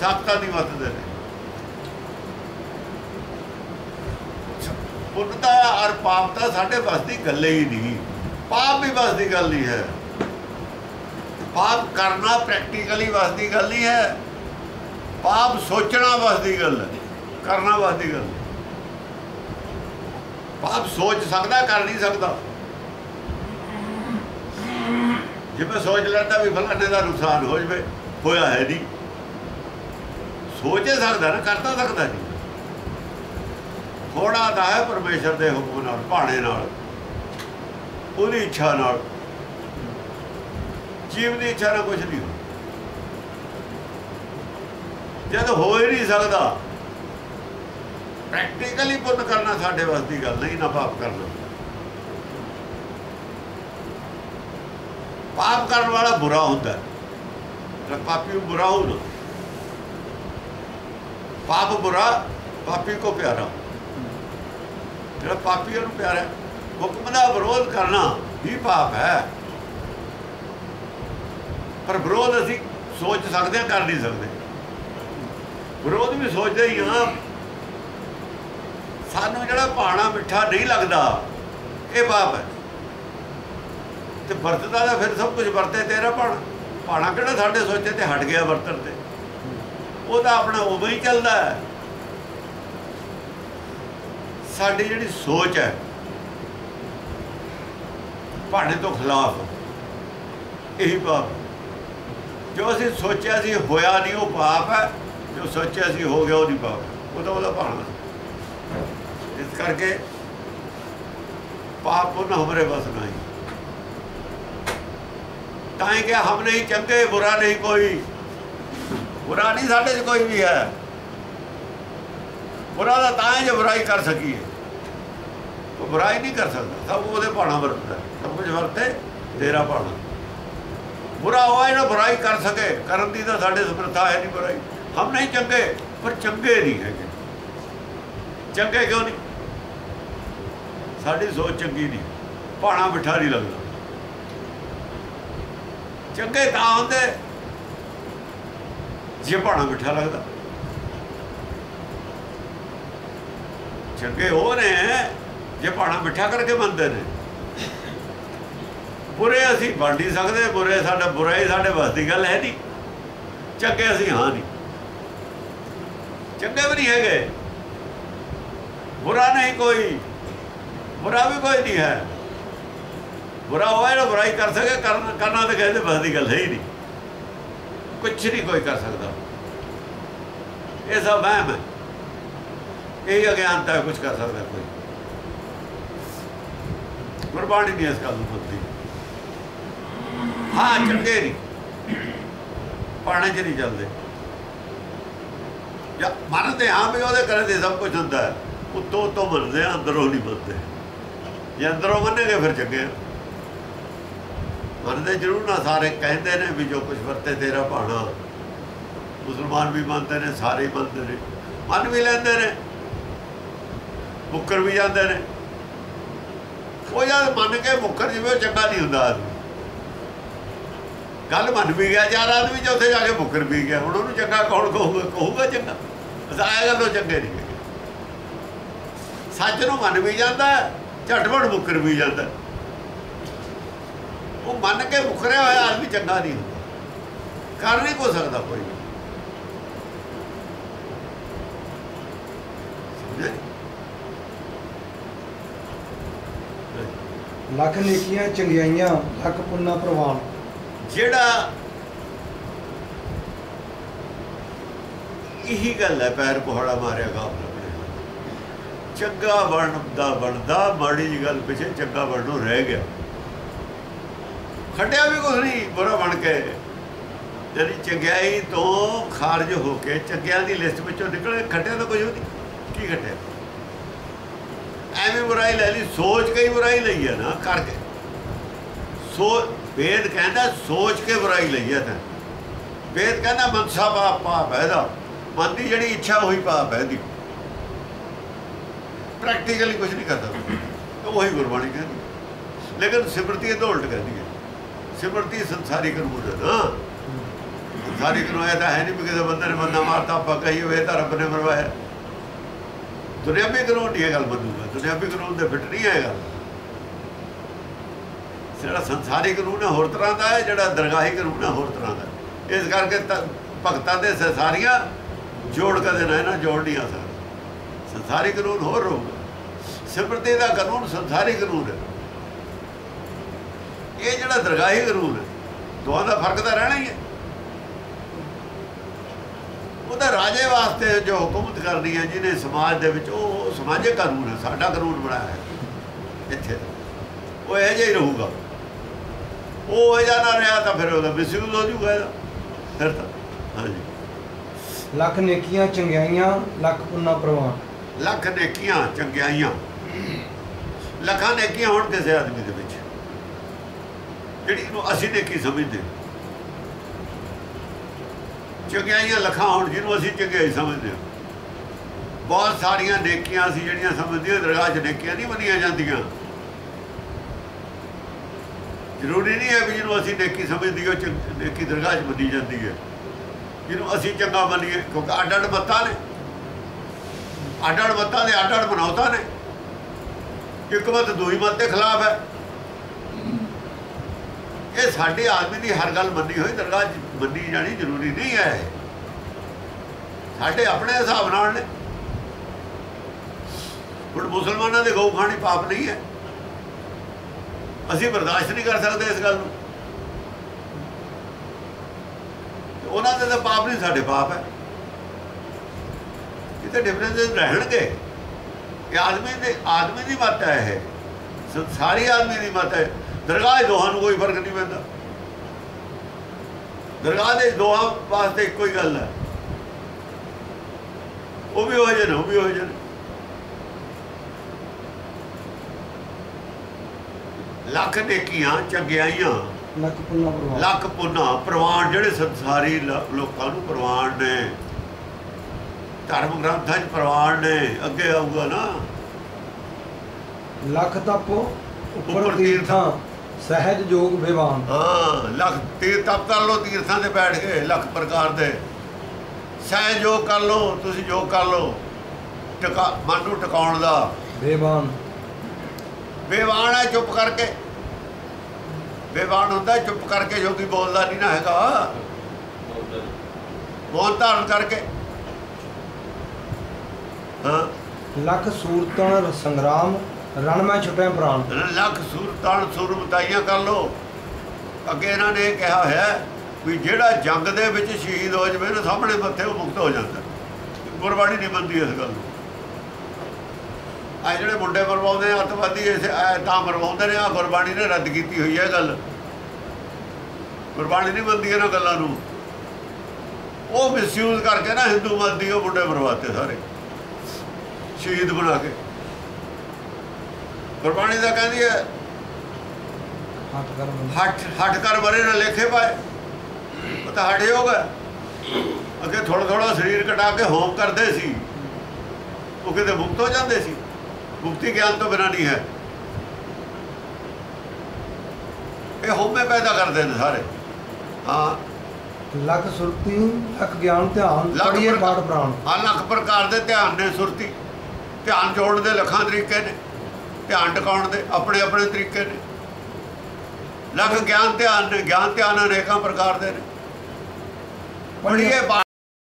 ਸਾਖਤਾਂ ਦੀ ਵਰਤਦੇ ਨੇ ਪੁੰਨ ਦਾ ਔਰ ਪਾਪ ਤਾਂ ਸਾਡੇ ਬਸ ਦੀ ਗੱਲ ਹੀ ਨਹੀਂ। ਪਾਪ ਵੀ ਬਸ ਦੀ ਗੱਲ ਨਹੀਂ ਹੈ। ਪਾਪ ਕਰਨਾ ਪ੍ਰੈਕਟੀਕਲੀ ਬਸ ਦੀ ਗੱਲ ਨਹੀਂ ਹੈ। ਪਾਪ ਸੋਚਣਾ ਬਸ ਦੀ ਗੱਲ ਹੈ। ਕਰਨਾ ਬਸ ਦੀ ਗੱਲ ਪਾਪ ਸੋਚ ਸਕਦਾ, ਕਰ ਨਹੀਂ ਸਕਦਾ। ਜੇ ਮੈਂ ਸੋਚ ਲੈਂਦਾ ਵੀ ਫਲਾਣੇ ਦਾ ਨੁਕਸਾਨ ਹੋ ਜਵੇ, ਹੋਇਆ ਹੈ ਨਹੀਂ। ਸੋਚ ਸਕਦਾ ਨਾ, ਕਰਤਾ ਸਕਦਾ ਜੀ। ਥੋੜਾ ਦਾ ਹੈ ਪਰਮੇਸ਼ਰ ਦੇ ਹੁਕਮ ਨਾਲ, ਭਾਣੇ ਨਾਲ, ਉਹਦੀ ਇੱਛਾ ਨਾਲ। ਜੀਵ ਦੀ ਇੱਛਾ ਨਾਲ ਕੁਝ ਨਹੀਂ ਜਦ ਹੋ ਹੀ ਨਹੀਂ ਸਕਦਾ ਪ੍ਰੈਕਟੀਕਲੀ ਪੁੰਨ ਕਰਨਾ ਸਾਡੇ ਵਾਸਤੇ ਦੀ ਗੱਲ ਨਹੀਂ, ਨਾ ਪਾਪ ਕਰਨਾ। ਪਾਪ ਕਰਨ ਵਾਲਾ ਬੁਰਾ ਹੁੰਦਾ। ਹੈ ਪਾਪੀ ਬੁਰਾ ਹੁੰਦਾ। ਪਾਪ ਬੁਰਾ ਪਾਪੀ ਕੋ ਪਿਆਰਾ। ਜਿਹੜਾ ਪਾਪੀ ਉਹਨੂੰ ਪਿਆਰਾ ਹੈ। ਹੁਕਮ ਦਾ ਵਿਰੋਧ ਕਰਨਾ ਹੀ ਪਾਪ ਹੈ। ਪਰ ਵਿਰੋਧ ਅਸੀਂ ਸੋਚ ਸਕਦੇ ਹਾਂ, ਕਰ ਨਹੀਂ ਸਕਦੇ। ਵਿਰੋਧ ਵੀ ਸੋਚਦੇ ਹੀ ਹਾਂ। ਸਾਨੂੰ ਜਿਹੜਾ ਪਾਣਾ ਮਿੱਠਾ ਨਹੀਂ ਲੱਗਦਾ, ਇਹ ਪਾਪ ਹੈ। ਤੇ ਵਰਤਦਾ ਤਾਂ ਫਿਰ ਸਭ ਕੁਝ ਵਰਤੇ ਤੇਰਾ ਪਾਣਾ ਪਾਣਾ ਕਿਹੜਾ ਸਾਡੇ ਸੋਚੇ ਤੇ ਹਟ ਗਿਆ ਵਰਤਣ ਤੇ? ਉਹ ਤਾਂ ਆਪਣਾ ਉਵੇਂ ਹੀ ਚੱਲਦਾ ਹੈ। ਸਾਡੀ ਜਿਹੜੀ ਸੋਚ ਹੈ, ਭਾਣੇ ਤੋਂ ਖਿਲਾਫ, ਇਹੀ ਪਾਪ ਜੋ ਅਸੀਂ ਸੋਚਿਆ ਸੀ ਹੋਇਆ ਨਹੀਂ, ਉਹ ਪਾਪ ਹੈ। ਜੋ ਸੋਚਿਆ ਸੀ ਹੋ ਗਿਆ ਉਹ ਨਹੀਂ ਪਾਪ ਉਹ ਤਾਂ ਉਹਦਾ ਭਾਣਾ ਇਸ ਕਰਕੇ ਪਾਪ ਉਹ ਹਮਰੇ ਬਸ ਨਹੀਂ ਤਾਂ ਹੀ ਕਿ ਹਮ ਨਹੀਂ ਚੰਗੇ, ਬੁਰਾ ਨਹੀਂ ਕੋਈ। ਬੁਰਾ ਨਹੀਂ ਸਾਡੇ 'ਚ ਕੋਈ ਵੀ ਹੈ। ਬੁਰਾ ਦਾ ਤਾਂ ਹੈ ਜੇ ਬੁਰਾਈ ਕਰ ਸਕੀਏ। ਉਹ ਬੁਰਾਈ ਨਹੀਂ ਕਰ ਸਕਦਾ। ਸਭ ਉਹਦੇ ਭਾਣਾ ਵਰਤਦਾ। ਸਭ ਕੁਝ ਵਰਤੇ, ਤੇਰਾ ਭਾਣਾ। ਬੁਰਾ ਹੋਇਆ ਜਿਹੜਾ ਬੁਰਾਈ ਕਰ ਸਕੇ। ਕਰਨ ਦੀ ਤਾਂ ਸਾਡੇ ਸਮਰੱਥਾ ਹੈ ਨਹੀਂ ਬੁਰਾਈ। ਹਮ ਨਹੀਂ ਚੰਗੇ, ਪਰ ਚੰਗੇ ਨਹੀਂ ਹੈਗੇ। ਚੰਗੇ ਕਿਉਂ ਨਹੀਂ? ਸਾਡੀ ਸੋਚ ਚੰਗੀ ਨਹੀਂ। ਭਾਣਾ ਮਿੱਠਾ ਨਹੀਂ ਲੱਗਦਾ। ਚੰਗੇ ਤਾਂ ਹੁੰਦੇ ਜੇ ਭਾਣਾ ਮਿੱਠਾ ਲੱਗਦਾ। ਚੰਗੇ ਹੋ ਨੇ, ਜੇ ਭਾਣਾ ਮਿੱਠਾ ਕਰਕੇ ਮੰਨਦੇ ਨੇ। ਬੁਰੇ ਅਸੀਂ ਬਣ ਨਹੀਂ ਸਕਦੇ, ਬੁਰੇ ਸਾਡਾ, ਬੁਰਾ ਹੀ ਸਾਡੇ ਵੱਸ ਦੀ ਗੱਲ ਹੈ ਨਹੀਂ। ਚੰਗੇ ਅਸੀਂ ਹਾਂ ਨਹੀਂ। ਚੰਗੇ ਵੀ ਨਹੀਂ ਹੈਗੇ। ਬੁਰਾ ਨਹੀਂ ਕੋਈ। ਬੁਰਾ ਵੀ ਕੋਈ ਨਹੀਂ ਹੈ। ਬੁਰਾ ਹੋਇਆ ਨਾ ਬੁਰਾਈ ਕਰ ਸਕੇ, ਕਰਨ ਕਰਨਾ ਤਾਂ ਕਹਿੰਦੇ ਬਸ ਦੀ ਗੱਲ ਹੈ ਹੀ ਨਹੀਂ। ਕੁਛ ਨਹੀਂ ਕੋਈ ਕਰ ਸਕਦਾ। ਇਹ ਸਭ ਵਹਿਮ ਹੈ। ਇਹ ਅਗਿਆਨਤਾ ਕੁਝ ਕਰ ਸਕਦਾ ਕੋਈ। ਗੁਰਬਾਣੀ ਨਹੀਂ ਇਸ ਗੱਲ ਨੂੰ ਮੰਨਦੀ ਹਾਂ। ਚੰਗੇ ਨਹੀਂ। ਪਾਣੇ ਚ ਨਹੀਂ ਚੱਲਦੇ। ਜਾਂ ਮੰਨਦੇ ਹਾਂ ਵੀ ਉਹਦੇ ਕਰੇ ਦੇ ਸਭ ਕੁਝ ਹੁੰਦਾ ਹੈ। ਉੱਤੋਂ ਉੱਤੋਂ ਮੰਨਦੇ ਆ ਅੰਦਰੋਂ ਨਹੀਂ ਮੰਨਦੇ ਜੇ ਅੰਦਰੋਂ ਮੰਨੇਗੇ ਫਿਰ ਚੰਗੇ ਮੰਨਦੇ ਜ਼ਰੂਰ ਨਾ, ਸਾਰੇ ਕਹਿੰਦੇ ਨੇ ਵੀ ਜੋ ਕੁਝ ਵਰਤੇ ਤੇਰਾ ਭਾਣਾ। ਮੁਸਲਮਾਨ ਵੀ ਮੰਨਦੇ ਨੇ, ਸਾਰੇ ਮੰਨਦੇ ਨੇ। ਮੰਨ ਵੀ ਲੈਂਦੇ ਨੇ, ਮੁੱਕਰ ਵੀ ਜਾਂਦੇ ਨੇ। ਉਹ ਜਦ ਮੰਨ ਕੇ ਮੁੱਕਰ ਜਿਵੇਂ ਉਹ ਚੰਗਾ ਨਹੀਂ ਹੁੰਦਾ ਆਦਮੀ। ਗੱਲ ਮੰਨ ਵੀ ਗਿਆ, ਚਾਰ ਆਦਮੀ ਜੇ ਉੱਥੇ ਜਾ ਕੇ ਮੁੱਕਰ ਵੀ ਗਿਆ, ਹੁਣ ਉਹਨੂੰ ਚੰਗਾ ਕੌਣ ਕਹੂਗਾ? ਕਹੂਗਾ ਚੰਗਾ। ਅਸਾਇਆ ਗੱਲੋਂ ਚੰਗੇ ਨਹੀਂ ਸੱਚ ਨੂੰ ਮੰਨ ਵੀ ਜਾਂਦਾ ਝਟਵੜ ਮੁੱਕਰ ਵੀ ਜਾਂਦਾ। ਉਹ ਮੰਨ ਕੇ ਮੁਕਰਿਆ ਹੋਇਆ ਆਦਮੀ ਚੰਗਾ ਨਹੀਂ ਹੁੰਦਾ। ਕਰ ਨਹੀਂ ਕੋ ਸਕਦਾ ਕੋਈ। ਲੱਖ ਨੇਕੀਆਂ, ਚੰਗਿਆਈਆਂ, ਲੱਖ ਪੁੰਨਾ ਪ੍ਰਵਾਨ। ਜਿਹੜਾ ਇਹੀ ਗੱਲ ਹੈ, ਪੈਰ ਕੋਹੜਾ ਮਾਰਿਆ ਗਾਫਲ ਚੰਗਾ ਬਣਦਾ ਬਣਦਾ, ਮਾੜੀ ਜੀ ਗੱਲ ਪਿੱਛੇ ਚੰਗਾ ਬਣਨੋਂ ਰਹਿ ਗਿਆ। ਖੱਟਿਆ ਵੀ ਕੁਛ ਨਹੀਂ, ਬੁਰਾ ਬਣ ਕੇ। ਜਿਹੜੀ ਚੰਗਿਆਈ ਤੋਂ ਖਾਰਜ ਹੋ ਕੇ ਚੰਗਿਆਂ ਦੀ ਲਿਸਟ ਵਿੱਚੋਂ ਨਿਕਲੇ ਖੱਟਿਆ ਤਾਂ ਕੁਝ ਵੀ ਨਹੀਂ। ਕੀ ਖੱਟਿਆ ਐਵੇਂ ਬੁਰਾਈ ਲੈ ਲਈ ਸੋਚ ਕੇ ਹੀ ਬੁਰਾਈ ਲਈ ਹੈ ਨਾ ਕਰਕੇ। ਸੋ ਵੇਦ ਕਹਿੰਦਾ ਸੋਚ ਕੇ ਬੁਰਾਈ ਲਈ ਹੈ ਤਾਂ। ਵੇਦ ਕਹਿੰਦਾ ਮਨਸਾ ਪਾਪ ਪਾਪ ਹੈ ਦਾ ਮਨ ਦੀ ਜਿਹੜੀ ਇੱਛਾ ਹੋਈ ਪਾਪ ਹੈ ਦੀ ਪ੍ਰੈਕਟੀਕਲੀ ਕੁਝ ਨਹੀਂ ਕਰਦਾ। ਉਹੀ ਗੁਰਬਾਣੀ ਕਹਿੰਦੀ। ਲੇਕਿਨ ਸਿਮਰਤੀ ਇਹ ਉਲਟ ਕਹਿੰਦੀ ਹੈ। ਸਿਮਰਤੀ ਸੰਸਾਰੀ ਕਾਨੂੰਨ ਹੈ ਨਾ। ਸੰਸਾਰੀ ਇਹ ਤਾਂ ਹੈ ਨਹੀਂ ਵੀ ਕਿਸੇ ਬੰਦੇ ਨੇ ਬੰਦਾ ਮਾਰਤਾ ਆਪਾਂ ਕਹੀ ਹੋਏ ਤਾਂ ਰੱਬ ਨੇ ਮਰਵਾਇਆ ਦੁਨਿਆਵੀ ਕਾਨੂੰਨ ਨਹੀਂ ਇਹ ਗੱਲ ਮੰਨੂਗਾ ਦੁਨਿਆਵੀ ਕਾਨੂੰਨ ਦੇ ਫਿੱਟ ਨਹੀਂ ਹੈ ਇਹ ਗੱਲ। ਜਿਹੜਾ ਸੰਸਾਰੀ ਕਾਨੂੰਨ ਹੈ ਹੋਰ ਤਰ੍ਹਾਂ ਦਾ ਹੈ, ਜਿਹੜਾ ਦਰਗਾਹੀ ਕਾਨੂੰਨ ਹੈ ਹੋਰ ਤਰ੍ਹਾਂ ਦਾ ਇਸ ਕਰਕੇ ਭਗਤਾਂ ਦੇ ਸੰਸਾਰੀਆਂ ਜੋੜ ਕਦੇ ਨਾ ਇਹਨਾਂ ਜੋੜ ਨਹੀਂ ਆ ਸਕਦਾ। ਸੰਸਾਰੀ ਕਾਨੂੰਨ ਹੋਰ ਰਹੂਗਾ ਸਿਮਰਤੀ ਦਾ ਕਾਨੂੰਨ ਸੰਸਾਰੀ ਕਾਨੂੰਨ ਹੈ ਇਹ ਜਿਹੜਾ ਦਰਗਾਹੀ ਕਾਨੂੰਨ ਹੈ ਦੋਹਾਂ ਦਾ ਫ਼ਰਕ ਤਾਂ ਰਹਿਣਾ ਹੀ ਹੈ। ਉਹਦਾ ਰਾਜੇ ਵਾਸਤੇ ਜੋ ਹੁਕੂਮਤ ਕਰਨੀ ਹੈ ਜਿਹਨੇ ਸਮਾਜ ਦੇ ਵਿੱਚ ਉਹ ਸਮਾਜਿਕ ਕਾਨੂੰਨ ਹੈ ਸਾਡਾ ਕਾਨੂੰਨ ਬਣਾਇਆ ਹੈ। ਇੱਥੇ ਉਹ ਇਹ ਜਿਹਾ ਹੀ ਰਹੂਗਾ। ਉਹ ਇਹ ਜਿਹਾ ਨਾ ਰਿਹਾ ਤਾਂ ਫਿਰ ਉਹਦਾ ਮਿਸਯੂਜ਼ ਹੋ ਜਾਊਗਾ ਇਹਦਾ। ਫਿਰ ਤਾਂ ਹਾਂਜੀ। ਲੱਖ ਨੇਕੀਆਂ ਚੰਗਿਆਈਆਂ ਲੱਖ ਪੁੰਨਾ ਪ੍ਰਵਾਨ। ਲੱਖ ਨੇਕੀਆਂ ਚੰਗਿਆਈਆਂ। ਲੱਖਾਂ ਨੇਕੀਆਂ ਹੋਣ ਕਿਸੇ ਆਦਮੀ ਦੇ ਵਿੱਚ। ਜਿਹੜੀ ਨੂੰ ਅਸੀਂ ਨੇਕੀ ਸਮਝਦੇ ਚੰਗਿਆਈਆਂ ਲੱਖਾਂ ਹੋਣ ਜਿਹਨੂੰ ਅਸੀਂ ਚੰਗਿਆਈ ਸਮਝਦੇ। ਹਾਂ ਬਹੁਤ ਸਾਰੀਆਂ ਨੇਕੀਆਂ ਅਸੀਂ ਜਿਹੜੀਆਂ ਸਮਝਦੇ ਦਰਗਾਹ 'ਚ ਨੇਕੀਆਂ ਨਹੀਂ ਮੰਨੀਆਂ ਜਾਂਦੀਆਂ। ਜ਼ਰੂਰੀ ਨਹੀਂ ਹੈ ਵੀ ਜਿਹਨੂੰ ਅਸੀਂ ਨੇਕੀ ਸਮਝਦੀ ਉਹ ਨੇਕੀ ਦਰਗਾਹ 'ਚ ਮੰਨੀ ਜਾਂਦੀ ਹੈ। ਜਿਹਨੂੰ ਅਸੀਂ ਚੰਗਾ ਮੰਨੀਏ, ਕਿਉਂਕਿ ਅੱਡ ਅੱਡ ਮੱਤਾਂ ਨੇ। ਅੱਡ ਅੱਡ ਮੱਤਾਂ ਦੇ ਅੱਡ ਅੱਡ ਬਣਾਉਤਾ ਨੇ। ਇੱਕ ਮਤ ਦੂਈ ਮਤ ਦੇ ਖਿਲਾਫ ਹੈ। ਇਹ ਸਾਡੇ ਆਦਮੀ ਦੀ ਹਰ ਗੱਲ ਮੰਨੀ ਹੋਈ ਦਰਗਾਹ 'ਚ। ਮੰਨੀ ਜਾਣੀ ਜ਼ਰੂਰੀ ਨਹੀਂ ਹੈ। ਸਾਡੇ ਆਪਣੇ ਹਿਸਾਬ ਨਾਲ ਨੇ। ਹੁਣ ਮੁਸਲਮਾਨਾਂ ਦੇ ਗਊ ਖਾਣੀ ਪਾਪ ਨਹੀਂ ਹੈ। ਅਸੀਂ ਬਰਦਾਸ਼ਤ ਨਹੀਂ ਕਰ ਸਕਦੇ ਇਸ ਗੱਲ ਨੂੰ। ਉਹਨਾਂ ਦੇ ਤਾਂ ਪਾਪ ਨਹੀਂ, ਸਾਡੇ ਪਾਪ ਹੈ। ਕਿਤੇ ਡਿਫਰੈਂਸਸ ਰਹਿਣਗੇ। ਇਹ ਆਦਮੀ ਦੇ ਆਦਮੀ ਦੀ ਮਤ ਹੈ ਇਹ। ਸਾਰੀ ਆਦਮੀ ਦੀ ਮਤ ਹੈ। ਦਰਗਾਹ ਦੋਹਾਂ ਨੂੰ ਕੋਈ ਫ਼ਰਕ ਨਹੀਂ ਪੈਂਦਾ। ਦਰਗਾਹ ਦੇ ਦੋਹਾਂ ਵਾਸਤੇ ਇੱਕੋ ਹੀ ਗੱਲ ਹੈ। ਉਹ ਵੀ ਹੋ ਜਾਣ ਉਹ ਵੀ ਹੋ ਜਾਣ ਲੱਖ ਨੇਕੀਆਂ ਚੰਗਿਆਈਆਂ। ਲੱਖ ਪੁੰਨਾ ਪ੍ਰਵਾਨ। ਲੱਖ ਪੁੰਨਾ ਪ੍ਰਵਾਨ ਜਿਹੜੇ ਸੰਸਾਰੀ ਲੋਕਾਂ ਨੂੰ ਪ੍ਰਵਾਨ ਨੇ। ਧਰਮ ਗ੍ਰੰਥਾਂ 'ਚ ਪ੍ਰਵਾਨ ਨੇ ਅੱਗੇ ਆਊਗਾ ਨਾ। ਲੱਖ ਤਪ ਉੱਪਰ ਉੱਪਰ ਤੀਰਥਾਂ। ਸਹਿਜ ਜੋਗ ਵਿਵਾਨ। ਹਾਂ ਲੱਖ ਤੀਰ ਤਪ ਕਰ ਲੋ ਤੀਰਥਾਂ ਤੇ ਬੈਠ ਕੇ ਲੱਖ ਪ੍ਰਕਾਰ ਦੇ। ਸਹਿ ਜੋ ਕਰ ਲੋ ਤੁਸੀਂ ਜੋ ਕਰ ਲੋ ਟਿਕਾ ਮਨ ਨੂੰ ਟਿਕਾਉਣ ਦਾ। ਬੇਵਾਨ ਬੇਵਾਨ ਹੈ ਚੁੱਪ ਕਰਕੇ। ਬੇਵਾਨ ਹੁੰਦਾ ਚੁੱਪ ਕਰਕੇ ਜੋ ਕੀ ਬੋਲਦਾ ਨਹੀਂ ਨਾ ਹੈਗਾ। ਮੌਨ ਧਾਰਨ ਕਰਕੇ। ਹਾਂ। ਲੱਖ ਸੂਰਤਨ ਸੰਗਰਾਮ। ਰਣ ਮੈਂ ਛੁਟੇ ਪ੍ਰਾਨ ਲੱਖ ਸੂਰਤਾਂ ਸੂਰਮਤਾਈਆਂ ਕਰ ਲੋ ਅੱਗੇ ਇਹਨਾਂ ਨੇ ਕਿਹਾ ਹੈ ਵੀ ਜਿਹੜਾ ਜੰਗ ਦੇ ਵਿੱਚ ਸ਼ਹੀਦ ਹੋ ਜਵੇ ਨਾ ਸਾਹਮਣੇ ਮੱਥੇ ਉਹ ਮੁਕਤ ਹੋ ਜਾਂਦਾ। ਗੁਰਬਾਣੀ ਨਹੀਂ ਮੰਨਦੀ ਇਸ ਗੱਲ ਨੂੰ। ਆ ਜਿਹੜੇ ਮੁੰਡੇ ਮਰਵਾਉਂਦੇ ਆ, ਅੱਤਵਾਦੀ ਇਸ ਤਾਂ ਮਰਵਾਉਂਦੇ ਨੇ ਆ ਗੁਰਬਾਣੀ ਨੇ ਰੱਦ ਕੀਤੀ ਹੋਈ ਹੈ ਗੱਲ। ਗੁਰਬਾਣੀ ਨਹੀਂ ਮੰਨਦੀ ਇਹਨਾਂ ਗੱਲਾਂ ਨੂੰ। ਉਹ ਮਿਸਯੂਜ਼ ਕਰਕੇ ਨਾ ਹਿੰਦੂ ਮਤ ਉਹ ਮੁੰਡੇ ਮਰਵਾਤੇ ਸਾਰੇ। ਸ਼ਹੀਦ ਬਣਾ ਕੇ। ਗੁਰਬਾਣੀ ਦਾ ਕਹਿੰਦੀ ਹੈ। ਹੱਟ ਹੱਟ ਕਰ ਮਰੇ ਨਾ ਲੇਖੇ ਪਾਏ। ਉਹ ਤਾਂ ਹੱਟ ਹੋ। ਗਿਆ ਅੱਗੇ ਥੋੜਾ ਥੋੜਾ ਸਰੀਰ ਕਟਾ ਕੇ ਹੋਮ ਕਰਦੇ ਸੀ। ਉਹ ਕਿਤੇ ਮੁਕਤ ਹੋ ਜਾਂਦੇ ਸੀ। ਮੁਕਤੀ ਗਿਆਨ ਤੋਂ ਬਿਨਾਂ ਨਹੀਂ ਹੈ। ਇਹ ਹੋਮੇ ਪੈਦਾ ਕਰਦੇ ਨੇ ਸਾਰੇ। ਹਾਂ। ਲੱਖ ਸੁਰਤੀ ਲੱਖ ਗਿਆਨ ਧਿਆਨ ਪੜੀਏ ਹਾਂ ਲੱਖ ਪ੍ਰਕਾਰ ਦੇ ਧਿਆਨ ਨੇ ਸੁਰਤੀ। ਧਿਆਨ ਜੋੜਨ ਦੇ ਲੱਖਾਂ ਤਰੀਕੇ ਨੇ। ਧਿਆਨ ਟਿਕਾਉਣ ਦੇ ਆਪਣੇ ਆਪਣੇ ਤਰੀਕੇ ਨੇ। ਲੱਖ ਗਿਆਨ ਧਿਆਨ ਨੇ ਗਿਆਨ ਧਿਆਨ ਅਨੇਕਾਂ ਪ੍ਰਕਾਰ ਦੇ ਨੇ। ਪੜ੍ਹੀਏ